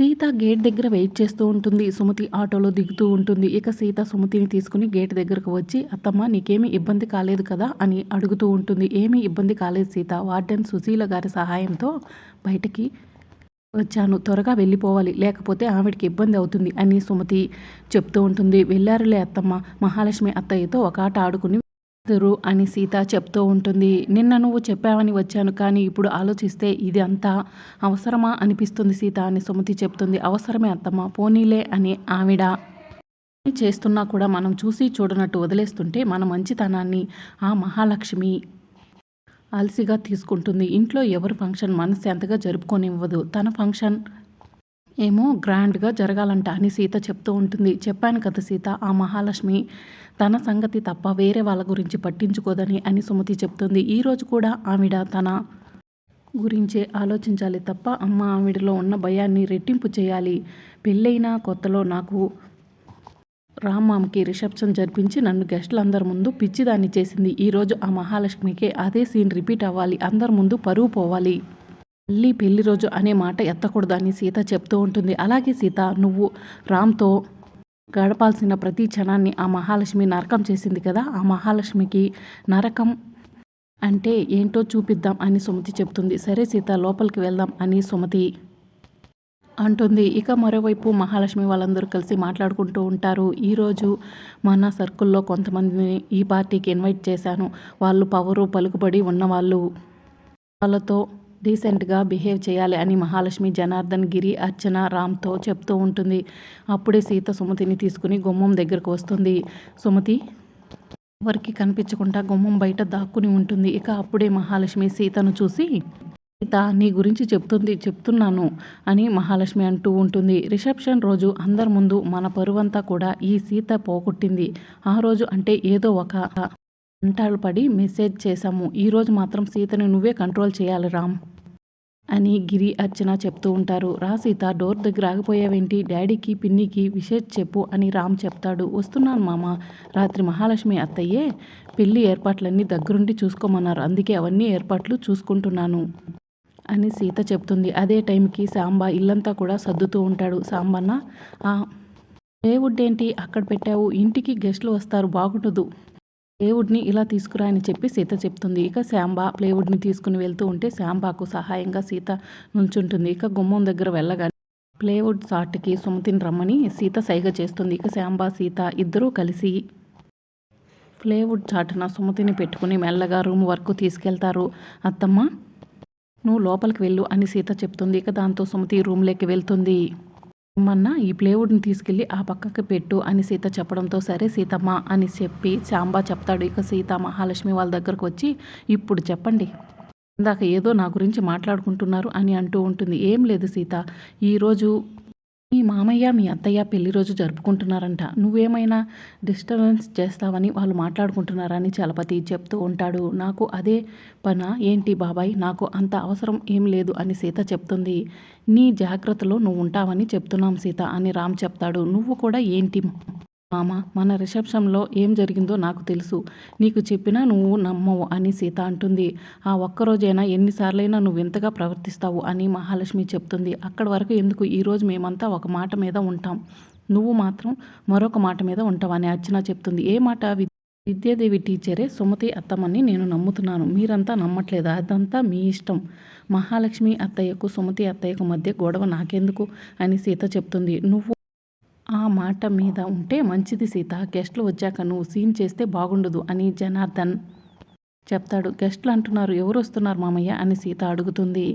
Sita gate దగ్గర wait చేస్తూ ఉంటుంది. సుమతి ఆటోలో దిగుతూ ఉంటుంది. ఇక సీత సుమతిని తీసుకుని గేట్ దగ్గరకు వచ్చి అత్తమ్మ నీకేమీ ఇబ్బంది కాలేదు కదా? అని అడుగుతూ ఉంటుంది. ఏమీ ఇబ్బంది కాలేదు సీత. వార్డెన్ సుశీల గారి సహాయంతో బయటకి వచ్చాను. త్వరగా వెళ్ళిపోవాలి. లేకపోతే ఆవిడకి ఇబ్బంది అవుతుంది అని సుమతి చెప్తూ ఉంటుంది. వెళ్ళారులే అత్తమ్మ. మహాలక్ష్మి అత్తయ్యతో ఒక ఆట ఆడుకుని దురు అని సీత చెప్తూ ఉంటుంది. నిన్న నువ్వు చెప్పావని వచ్చాను కానీ ఇప్పుడు ఆలోచిస్తే ఇది అంతా అవసరమా అనిపిస్తుంది సీత అని సుమతి చెప్తుంది. అవసరమే అత్తమ్మ పోనీలే అని ఆవిడ చేస్తున్నా కూడా మనం చూసి చూడనట్టు వదిలేస్తుంటే మన మంచితనాన్ని ఆ మహాలక్ష్మి అలసిగా తీసుకుంటుంది. ఇంట్లో ఎవరు ఫంక్షన్ మనశ్శాంతిగా జరుపుకోనివ్వదు. తన ఫంక్షన్ ఏమో గ్రాండ్గా జరగాలంట అని సీత చెప్తూ ఉంటుంది. చెప్పాను కదా సీత ఆ మహాలక్ష్మి తన సంగతి తప్ప వేరే వాళ్ళ గురించి పట్టించుకోదని అని సుమతి చెప్తుంది. ఈరోజు కూడా ఆవిడ తన గురించే ఆలోచించాలి తప్ప అమ్మ ఆవిడలో ఉన్న భయాన్ని రెట్టింపు చేయాలి. పెళ్ళైన కొత్తలో నాకు రామ్మామ్కి రిసెప్షన్ జరిపించి నన్ను గెస్టులందరి ముందు పిచ్చిదాన్ని చేసింది. ఈరోజు ఆ మహాలక్ష్మికి అదే సీన్ రిపీట్ అవ్వాలి. అందరి ముందు పరువు పోవాలి. మళ్ళీ పెళ్ళి రోజు అనే మాట ఎత్తకూడదని సీత చెప్తూ ఉంటుంది. అలాగే సీత నువ్వు రామ్తో గడపాల్సిన ప్రతి క్షణాన్ని ఆ మహాలక్ష్మి నరకం చేసింది కదా ఆ మహాలక్ష్మికి నరకం అంటే ఏంటో చూపిద్దాం అని సుమతి చెప్తుంది. సరే సీత లోపలికి వెళ్దాం అని సుమతి అంటుంది. ఇక మరోవైపు మహాలక్ష్మి వాళ్ళందరూ కలిసి మాట్లాడుకుంటూ ఉంటారు. ఈరోజు మన సర్కుల్లో కొంతమందిని ఈ పార్టీకి ఇన్వైట్ చేశాను. వాళ్ళు పవరు పలుకుబడి ఉన్నవాళ్ళు. వాళ్ళతో డీసెంట్గా బిహేవ్ చేయాలి అని మహాలక్ష్మి జనార్దన్ గిరి అర్చన రామ్తో చెప్తూ ఉంటుంది. అప్పుడే సీత సుమతిని తీసుకుని గుమ్మం దగ్గరకు వస్తుంది. సుమతి ఎవరికి కనిపించకుండా గుమ్మం బయట దాక్కుని ఉంటుంది. ఇక అప్పుడే మహాలక్ష్మి సీతను చూసి సీత నీ గురించి చెప్తుంది చెప్తున్నాను అని మహాలక్ష్మి అంటూ ఉంటుంది. రిసెప్షన్ రోజు అందరి ముందు మన పరువంతా కూడా ఈ సీత పోగొట్టింది. ఆ రోజు అంటే ఏదో ఒక అంటాలు పడి మెసేజ్ చేశాము. ఈరోజు మాత్రం సీతని నువ్వే కంట్రోల్ చేయాలి రామ్. అని గిరి అర్చన చెప్తూ ఉంటారు. రా సీత డోర్ దగ్గర ఆగిపోయావేంటి? డాడీకి పిన్నికి విషయం చెప్పు అని రామ్ చెప్తాడు. వస్తున్నాను మామ. రాత్రి మహాలక్ష్మి అత్తయ్యే పెళ్ళి ఏర్పాట్లన్నీ దగ్గరుండి చూసుకోమన్నారు. అందుకే అవన్నీ ఏర్పాట్లు చూసుకుంటున్నాను అని సీత చెప్తుంది. అదే టైంకి సాంబా ఇల్లంతా కూడా సర్దుతూ ఉంటాడు. సాంబన్న ఆ ఏంటి అక్కడ పెట్టావు. ఇంటికి గెస్ట్లు వస్తారు. బాగుండదు. ప్లేవుడ్ని ఇలా తీసుకురా అని చెప్పి సీత చెప్తుంది. ఇక శాంబా ప్లేవుడ్ని తీసుకుని వెళ్తూ ఉంటే శాంబాకు సహాయంగా సీత నుంచుంటుంది. ఇక గుమ్మం దగ్గర వెళ్ళగానే ప్లేవుడ్ సాట్కి సుమతిని రమ్మని సీత సైగ చేస్తుంది. ఇక శాంబా సీత ఇద్దరూ కలిసి ప్లేవుడ్ చాటున సుమతిని పెట్టుకుని మెల్లగా రూమ్ వరకు తీసుకెళ్తారు. అత్తమ్మ నువ్వు లోపలికి వెళ్ళు అని సీత చెప్తుంది. ఇక దాంతో సుమతి రూమ్లోకి వెళ్తుంది. అమ్మన్న ఈ ప్లేవుడ్ని తీసుకెళ్ళి ఆ పక్కకి పెట్టు అని సీత చెప్పడంతో సరే సీతమ్మ అని చెప్పి శాంబా చెప్తాడు. ఇక సీత మహాలక్ష్మి వాళ్ళ దగ్గరకు వచ్చి ఇప్పుడు చెప్పండి. ఇందాక ఏదో నా గురించి మాట్లాడుకుంటున్నారు అని అంటూ ఉంటుంది. ఏం లేదు సీత. ఈరోజు మీ మామయ్య మీ అత్తయ్య పెళ్ళి రోజు జరుపుకుంటున్నారంట. నువ్వేమైనా డిస్టర్బెన్స్ చేస్తావని వాళ్ళు మాట్లాడుకుంటున్నారని చలపతి చెప్తూ ఉంటాడు. నాకు అదే పన? ఏంటి బాబాయ్? నాకు అంత అవసరం ఏం లేదు అని సీత చెప్తుంది. నీ జాగ్రత్తలో నువ్వు ఉంటావని చెప్తున్నాం సీత అని రామ్ చెప్తాడు. నువ్వు కూడా ఏంటి? మామ మన రిసెప్షన్లో ఏం జరిగిందో నాకు తెలుసు. నీకు చెప్పినా నువ్వు నమ్మవు అని సీత అంటుంది. ఆ ఒక్కరోజైనా ఎన్నిసార్లైనా నువ్వు ఇంతగా ప్రవర్తిస్తావు అని మహాలక్ష్మి చెప్తుంది. అక్కడి వరకు ఎందుకు? ఈరోజు మేమంతా ఒక మాట మీద ఉంటాం. నువ్వు మాత్రం మరొక మాట మీద ఉంటావని అర్చన చెప్తుంది. ఏ మాట? విద్యాదేవి టీచరే సుమతి అత్తమ్మని నేను నమ్ముతున్నాను. మీరంతా నమ్మట్లేదు? అదంతా మీ ఇష్టం. మహాలక్ష్మి అత్తయ్యకు సుమతి అత్తయ్యకు మధ్య గొడవ నాకెందుకు? అని సీత చెప్తుంది. నువ్వు ఆ మాట మీద ఉంటే మంచిది సీత. గెస్ట్లు వచ్చాక నువ్వు సీన్ చేస్తే బాగుండదు అని జనార్దన్ చెప్తాడు. గెస్ట్లు అంటున్నారు ఎవరు వస్తున్నారు మామయ్య? అని సీత అడుగుతుంది.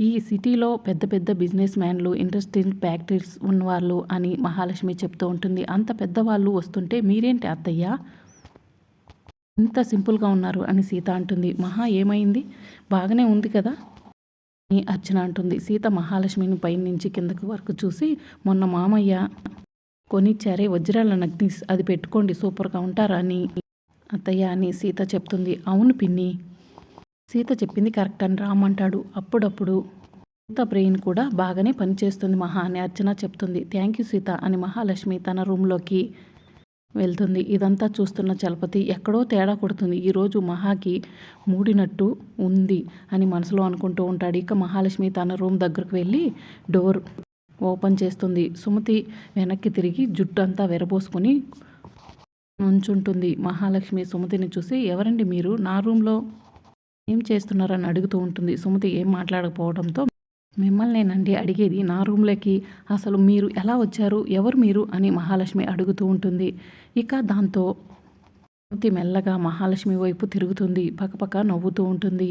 ఈ సిటీలో పెద్ద పెద్ద బిజినెస్ మ్యాన్లు ఇండస్ట్రియల్ ఫ్యాక్టరీస్ ఉన్నవాళ్ళు అని మహాలక్ష్మి చెప్తూ ఉంటుంది. అంత పెద్దవాళ్ళు వస్తుంటే మీరేంటి అత్తయ్య? ఇంత సింపుల్గా ఉన్నారు అని సీత అంటుంది. మహా ఏమైంది? బాగానే ఉంది కదా? అని అర్చన అంటుంది. సీత మహాలక్ష్మిని పైనుంచి కిందకి వరకు చూసి మొన్న మామయ్య కొనిచ్చారే వజ్రాల నగ్నిస్ అది పెట్టుకోండి సూపర్గా ఉంటారా అని అత్తయ్య అని సీత చెప్తుంది. అవును పిన్ని. సీత చెప్పింది కరెక్ట్ అని రామంటాడు అప్పుడప్పుడు సీత బ్రెయిన్ కూడా బాగానే పనిచేస్తుంది మహా అని అర్చన చెప్తుంది. థ్యాంక్ యూ సీత అని మహాలక్ష్మి తన రూమ్లోకి వెళ్తుంది. ఇదంతా చూస్తున్న చలపతి ఎక్కడో తేడా కొడుతుంది. ఈరోజు మహాకి మూడినట్టు ఉంది అని మనసులో అనుకుంటూ ఉంటాడు. ఇక మహాలక్ష్మి తన రూమ్ దగ్గరకు వెళ్ళి డోర్ ఓపెన్ చేస్తుంది. సుమతి వెనక్కి తిరిగి జుట్టు అంతా విరబోసుకొని నుంచుంటుంది. మహాలక్ష్మి సుమతిని చూసి ఎవరండి మీరు? నా రూమ్లో ఏం చేస్తున్నారని అడుగుతూ ఉంటుంది సుమతి ఏం మాట్లాడకపోవడంతో మిమ్మల్ని మిమ్మల్నేనండి అడిగేది నా రూమ్లోకి. అసలు మీరు ఎలా వచ్చారు? ఎవరు మీరు అని మహాలక్ష్మి అడుగుతూ ఉంటుంది. ఇక దాంతో సుమతి మెల్లగా మహాలక్ష్మి వైపు తిరుగుతుంది. పక్కపక్క నవ్వుతూ ఉంటుంది.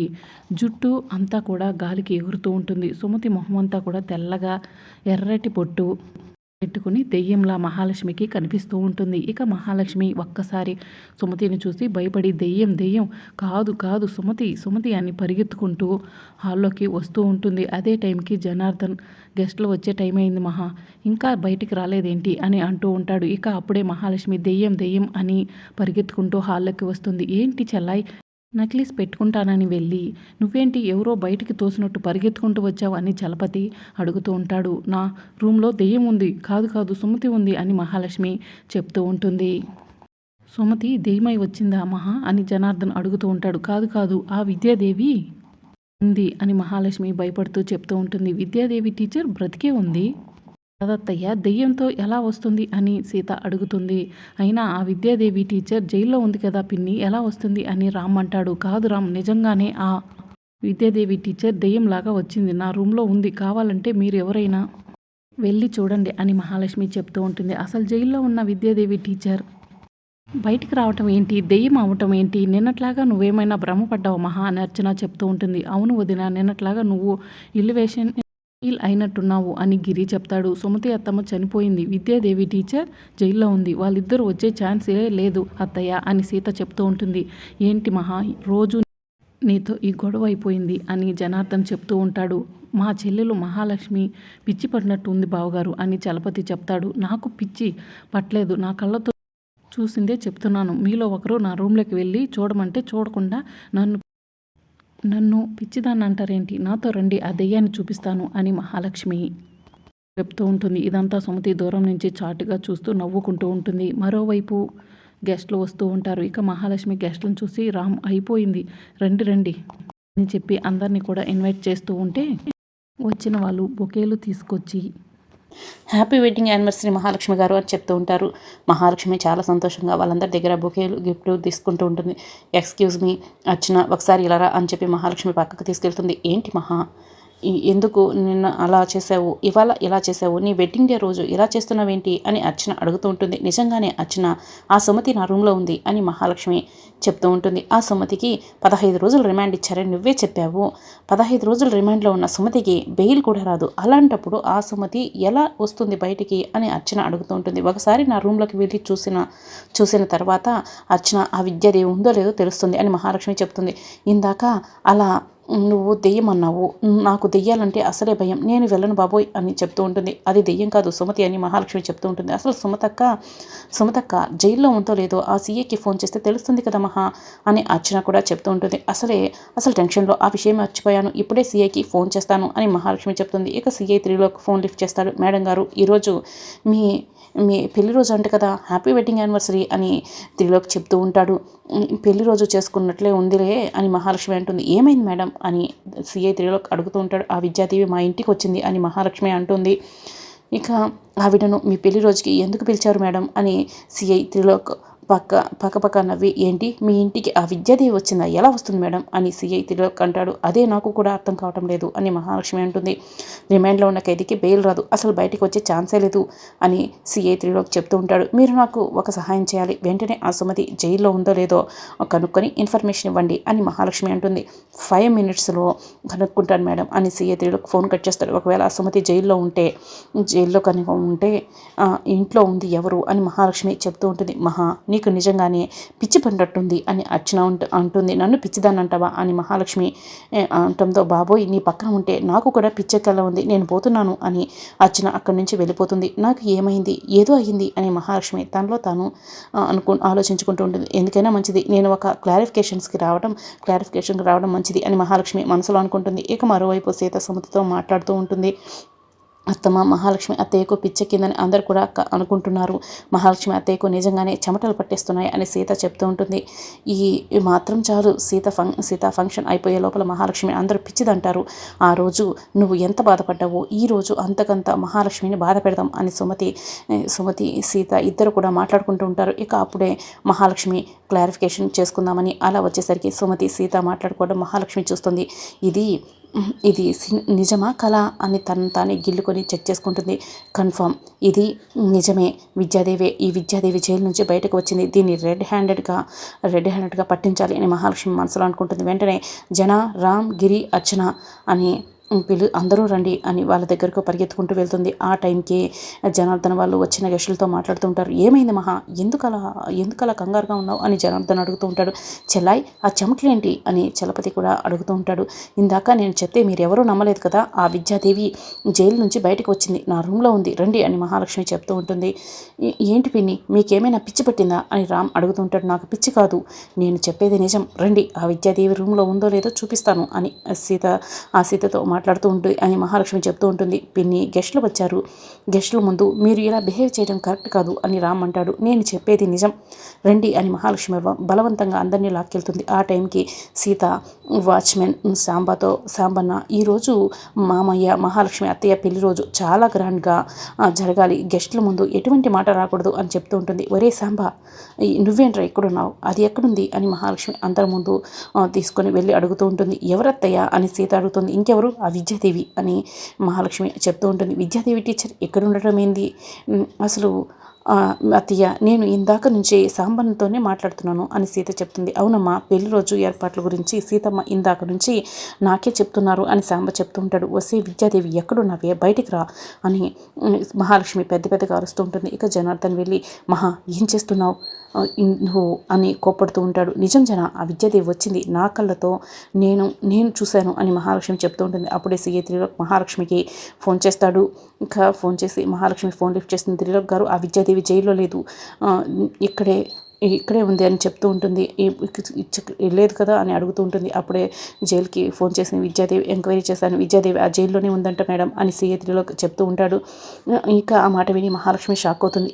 జుట్టు అంతా కూడా గాలికి ఎగురుతూ ఉంటుంది. సుమతి మొహం అంతా కూడా తెల్లగా ఎర్రటి పొట్టు పెట్టుకుని దెయ్యంలా మహాలక్ష్మికి కనిపిస్తూ ఉంటుంది. ఇక మహాలక్ష్మి ఒక్కసారి సుమతిని చూసి భయపడి దెయ్యం దెయ్యం కాదు కాదు సుమతి సుమతి అని పరిగెత్తుకుంటూ హాల్లోకి వస్తూ ఉంటుంది. అదే టైంకి జనార్దన్ గెస్ట్లు వచ్చే టైం అయింది మహా. ఇంకా బయటికి రాలేదేంటి? అని అంటూ ఉంటాడు. ఇక అప్పుడే మహాలక్ష్మి దెయ్యం దెయ్యం అని పరిగెత్తుకుంటూ హాల్లోకి వస్తుంది. ఏంటి చెల్లాయి నక్లీస్ పెట్టుకుంటానని వెళ్ళి నువ్వేంటి ఎవరో బయటికి తోసినట్టు పరిగెత్తుకుంటూ వచ్చావు? అని చలపతి అడుగుతూ ఉంటాడు. నా రూమ్లో దెయ్యం ఉంది. కాదు కాదు సుమతి ఉంది అని మహాలక్ష్మి చెప్తూ ఉంటుంది. సుమతి దెయ్యమై వచ్చిందా మహా? అని జనార్దన్ అడుగుతూ ఉంటాడు. కాదు కాదు ఆ విద్యాదేవి ఉంది అని మహాలక్ష్మి భయపడుతూ చెప్తూ ఉంటుంది. విద్యాదేవి టీచర్ బ్రతికే ఉంది. దత్తయ్య దెయ్యంతో ఎలా వస్తుంది? అని సీత అడుగుతుంది. అయినా ఆ విద్యాదేవి టీచర్ జైల్లో ఉంది కదా పిన్ని ఎలా వస్తుంది? అని రామ్ అంటాడు. కాదు రామ్ నిజంగానే ఆ విద్యాదేవి టీచర్ దెయ్యంలాగా వచ్చింది. నా రూమ్లో ఉంది. కావాలంటే మీరు ఎవరైనా వెళ్ళి చూడండి అని మహాలక్ష్మి చెప్తూ ఉంటుంది. అసలు జైల్లో ఉన్న విద్యాదేవి టీచర్ బయటికి రావటం ఏంటి? దెయ్యం అవటం ఏంటి? నిన్నట్లాగా నువ్వేమైనా భ్రమపడ్డావు? మహా అని అర్చన చెప్తూ ఉంటుంది. అవును వదిన నిన్నట్లాగా నువ్వు ఇల్లువేషన్ ఫీల్ అయినట్టున్నావు అని గిరి చెప్తాడు. సుమతి అత్తమ్మ చనిపోయింది. విద్యాదేవి టీచర్ జైల్లో ఉంది. వాళ్ళిద్దరూ వచ్చే ఛాన్సే లేదు అత్తయ్య అని సీత చెప్తూ ఉంటుంది. ఏంటి మహా రోజు నీతో ఈ గొడవ అయిపోయింది అని జనార్దన్ చెప్తూ ఉంటాడు. మా చెల్లెలు మహాలక్ష్మి పిచ్చి పడినట్టు ఉంది బావగారు అని చలపతి చెప్తాడు. నాకు పిచ్చి పట్టలేదు. నా కళ్ళతో చూసిందే చెప్తున్నాను. మీలో ఒకరు నా రూమ్లోకి వెళ్ళి చూడమంటే చూడకుండా నన్ను నన్ను పిచ్చిదాన్ని అంటారేంటి నాతో రండి ఆ దెయ్యాన్ని చూపిస్తాను అని మహాలక్ష్మి చెప్తూ ఉంటుంది. ఇదంతా సుమతి దూరం నుంచి చాటుగా చూస్తూ నవ్వుకుంటూ ఉంటుంది. మరోవైపు గెస్ట్లు వస్తూ ఉంటారు. ఇక మహాలక్ష్మి గెస్ట్లను చూసి రామ్ అయిపోయింది. రండి రండి అని చెప్పి అందరినీ కూడా ఇన్వైట్ చేస్తూ ఉంటే వచ్చిన వాళ్ళు బొకేలు తీసుకొచ్చి హ్యాపీ వెడ్డింగ్ యానివర్సరీ మహాలక్ష్మి గారు అని చెప్తూ ఉంటారు. మహాలక్ష్మి చాలా సంతోషంగా వాళ్ళందరి దగ్గర బొకేలు గిఫ్ట్లు తీసుకుంటూ ఉంటుంది. ఎక్స్క్యూజ్ మీ అర్చన ఒకసారి ఇలా అని చెప్పి మహాలక్ష్మి పక్కకు తీసుకెళ్తుంది. ఏంటి మహా? ఎందుకు నిన్న అలా చేసావు ఇవాళ ఇలా చేసావు నీ వెడ్డింగ్ డే రోజు ఇలా చేస్తున్నావేంటి? అని అర్చన అడుగుతూ ఉంటుంది. నిజంగానే అర్చన ఆ సుమతి నా రూమ్లో ఉంది అని మహాలక్ష్మి చెప్తూ ఉంటుంది. ఆ సుమతికి పదహైదు రోజులు రిమాండ్ ఇచ్చారని నువ్వే చెప్పావు. పదహైదు రోజులు రిమాండ్లో ఉన్న సుమతికి బెయిల్ కూడా రాదు. అలాంటప్పుడు ఆ సుమతి ఎలా వస్తుంది బయటికి అని అర్చన అడుగుతూ ఉంటుంది. ఒకసారి నా రూమ్లోకి వెళ్ళి చూసిన చూసిన తర్వాత అర్చన ఆ విద్యాదేవి ఉందో లేదో తెలుస్తుంది అని మహాలక్ష్మి చెప్తుంది. ఇందాక అలా నువ్వు దెయ్యమన్నావు. నాకు దెయ్యాలంటే అసలే భయం. నేను వెళ్ళను బాబోయ్ అని చెప్తూ ఉంటుంది. అది దెయ్యం కాదు సుమతి అని మహాలక్ష్మి చెప్తూ ఉంటుంది. అసలు సుమతక్క సుమతక్క జైల్లో ఉందో లేదో ఆ సీఏకి ఫోన్ చేస్తే తెలుస్తుంది కదా మహా అని అర్చన కూడా చెప్తూ ఉంటుంది. అసలే అసలు టెన్షన్లో ఆ విషయం మర్చిపోయాను. ఇప్పుడే సీఏకి ఫోన్ చేస్తాను అని మహాలక్ష్మి చెప్తుంది. ఇక సీఏ త్రీలోకి ఫోన్ లిఫ్ట్ చేస్తాడు. మేడం గారు ఈరోజు మీ మీ పెళ్ళి రోజు అంట కదా హ్యాపీ వెడ్డింగ్ యానివర్సరీ అని త్రిలోక్ చెప్తూ ఉంటాడు. పెళ్ళి రోజు చేసుకున్నట్లే ఉందిలే అని మహాలక్ష్మి అంటుంది. ఏమైంది మేడం? అని సిఐ త్రిలోక్ అడుగుతూ ఉంటాడు. ఆ విద్యాదేవి మా ఇంటికి వచ్చింది అని మహాలక్ష్మి అంటుంది. ఇక ఆవిడను మీ పెళ్ళి రోజుకి ఎందుకు పిలిచారు మేడం అని సిఐ త్రిలోక్ పక్క పక్కపక్క నవ్వి ఏంటి? మీ ఇంటికి ఆ విద్యాదేవి వచ్చిందా? ఎలా వస్తుంది మేడం? అని సిఐ తిలోక్ అంటాడు అదే నాకు కూడా అర్థం కావటం లేదు అని మహాలక్ష్మి అంటుంది. రిమాండ్లో ఉన్న ఖైదీకి బెయిల్ రాదు. అసలు బయటికి వచ్చే ఛాన్సే లేదు అని సిఐ త్రిలోక్ చెప్తూ ఉంటాడు. మీరు నాకు ఒక సహాయం చేయాలి. వెంటనే ఆ సుమతి జైల్లో ఉందో లేదో కనుక్కొని ఇన్ఫర్మేషన్ ఇవ్వండి అని మహాలక్ష్మి అంటుంది. ఫైవ్ మినిట్స్లో కనుక్కుంటాను మేడం అని సిఐ త్రిలోక్ ఫోన్ కట్ చేస్తాడు. ఒకవేళ ఆ సుమతి జైల్లో ఉంటే జైల్లో కనుక ఉంటే ఇంట్లో ఉంది ఎవరు? అని మహాలక్ష్మి చెప్తూ ఉంటుంది. మహా నీకు నిజంగానే పిచ్చి పడినట్టుంది అని అర్చన అంటుంది. నన్ను పిచ్చిదాన్ని అంటావా అని మహాలక్ష్మి అంటంతో బాబోయ్ నీ పక్కన ఉంటే నాకు కూడా పిచ్చెక్కలా ఉంది. నేను పోతున్నాను అని అర్చన అక్కడి నుంచి వెళ్ళిపోతుంది. నాకు ఏమైంది? ఏదో అయ్యింది అని మహాలక్ష్మి తనలో తాను అనుకు ఆలోచించుకుంటూ ఉంటుంది. ఎందుకైనా మంచిది. నేను ఒక క్లారిఫికేషన్స్కి రావడం క్లారిఫికేషన్కి రావడం మంచిది అని మహాలక్ష్మి మనసులో అనుకుంటుంది. ఇక మరోవైపు సీత సుమతితో మాట్లాడుతూ ఉంటుంది. అత్తమ్మ మహాలక్ష్మి అత్తయ్యకు పిచ్చెక్కిందని అందరూ కూడా క- అనుకుంటున్నారు. మహాలక్ష్మి అత్తయ్యకు నిజంగానే చెమటలు పట్టేస్తున్నాయి అని సీత చెప్తూ ఉంటుంది. ఈ మాత్రం చాలు సీత ఫం సీత ఫంక్షన్ అయిపోయే లోపల మహాలక్ష్మి అందరూ పిచ్చిదంటారు. ఆ రోజు నువ్వు ఎంత బాధపడ్డావో ఈ రోజు అంతకంత మహాలక్ష్మిని బాధ పెడదాం అని సుమతి సుమతి సీత ఇద్దరు కూడా మాట్లాడుకుంటూ ఉంటారు. ఇక అప్పుడే మహాలక్ష్మి క్లారిఫికేషన్ చేసుకుందామని అలా వచ్చేసరికి సుమతి సీత మాట్లాడుకోవడం మహాలక్ష్మి చూస్తుంది. ఇది ఇది నిజమా కళ అని తను తానే గిల్లుకొని చెక్ చేసుకుంటుంది. కన్ఫర్మ్ ఇది నిజమే. విద్యాదేవి ఈ విద్యాదేవి జైలు నుంచి బయటకు వచ్చింది. దీన్ని రెడ్ హ్యాండెడ్గా రెడ్ హ్యాండెడ్గా పట్టించాలి అని మహాలక్ష్మి మనసులో అనుకుంటుంది. వెంటనే జన రామ్ గిరి అర్చన అని పిలు అందరూ రండి అని వాళ్ళ దగ్గరకు పరిగెత్తుకుంటూ వెళ్తుంది. ఆ టైంకి జనార్దన్ వాళ్ళు వచ్చిన గెస్టులతో మాట్లాడుతూ ఉంటారు. ఏమైంది మహా? ఎందుకలా ఎందుకలా కంగారుగా ఉన్నావు? అని జనార్దన్ అడుగుతూ ఉంటాడు. చెల్లాయ్ ఆ చెమటలేంటి? అని చలపతి కూడా అడుగుతూ ఉంటాడు. ఇందాక నేను చెప్తే మీరు ఎవరూ నమ్మలేదు కదా? ఆ విద్యాదేవి జైలు నుంచి బయటకు వచ్చింది. నా రూమ్లో ఉంది. రండి అని మహాలక్ష్మి చెప్తూ ఉంటుంది. ఏంటి పిన్ని? మీకేమైనా పిచ్చి పట్టిందా? అని రామ్ అడుగుతూ ఉంటాడు. నాకు పిచ్చి కాదు. నేను చెప్పేది నిజం. రండి. ఆ విద్యాదేవి రూమ్లో ఉందో లేదో చూపిస్తాను అని సీత ఆ సీతతో మాట్లాడుతూ ఉంటుంది అని మహాలక్ష్మి చెప్తూ ఉంటుంది. పిన్ని గెస్టులు వచ్చారు. గెస్టుల ముందు మీరు ఇలా బిహేవ్ చేయడం కరెక్ట్ కాదు అని రామ్ అంటాడు. నేను చెప్పేది నిజం. రండి అని మహాలక్ష్మి బలవంతంగా అందరినీ లాక్కెళ్తుంది. ఆ టైంకి సీత వాచ్మెన్ సాంబాతో సాంబన్న ఈరోజు మామయ్య మహాలక్ష్మి అత్తయ్య పెళ్ళి రోజు చాలా గ్రాండ్గా జరగాలి. గెస్టుల ముందు ఎటువంటి మాట రాకూడదు అని చెప్తూ ఉంటుంది. ఒరే సాంబా ఈ నువ్వేంట్రా ఎక్కడున్నావు అది ఎక్కడుంది? అని మహాలక్ష్మి అందరి ముందు తీసుకొని వెళ్ళి అడుగుతూ ఉంటుంది. ఎవరత్తయ్య? అని సీత అడుగుతుంది. ఇంకెవరు? విద్యాదేవి అని మహాలక్ష్మి చెప్తూ ఉంటుంది. విద్యాదేవి టీచర్ ఎక్కడ ఉండటం ఏంది అసలు అత్తయ్య నేను ఇందాక నుంచి సాంబన్తోనే మాట్లాడుతున్నాను అని సీత చెప్తుంది. అవునమ్మా పెళ్ళి రోజు ఏర్పాట్ల గురించి సీతమ్మ ఇందాక నుంచి నాకే చెప్తున్నారు అని సాంబ చెప్తూ ఉంటాడు. వసే విద్యాదేవి ఎక్కడున్నావే? బయటికి రా అని మహాలక్ష్మి పెద్ద పెద్దగా అరుస్తూ ఉంటుంది. ఇక జనార్దన్ వెళ్ళి మహా ఏం చేస్తున్నావు? నువ్వు అని కోప్పడుతూ ఉంటాడు. నిజం జన ఆ విద్యాదేవి వచ్చింది. నా కళ్ళతో నేను నేను చూశాను అని మహాలక్ష్మి చెప్తూ ఉంటుంది. అప్పుడే సీఏ త్రిలోక్ మహాలక్ష్మికి ఫోన్ చేస్తాడు. ఇంకా ఫోన్ చేసి మహాలక్ష్మి ఫోన్ లిఫ్ట్ చేస్తుంది. త్రిలోక్ గారు ఆ విద్యాదేవి జైల్లో లేదు. ఇక్కడే ఇక్కడే ఉంది అని చెప్తూ ఉంటుంది. లేదు కదా అని అడుగుతూ ఉంటుంది. అప్పుడే జైలుకి ఫోన్ చేసిన విద్యాదేవి. ఎంక్వైరీ చేశాను. విద్యాదేవి ఆ జైల్లోనే ఉందంట మేడం అని సీఏ త్రిలోక్ చెప్తూ ఉంటాడు. ఇంకా ఆ మాట విని మహాలక్ష్మి షాక్ అవుతుంది.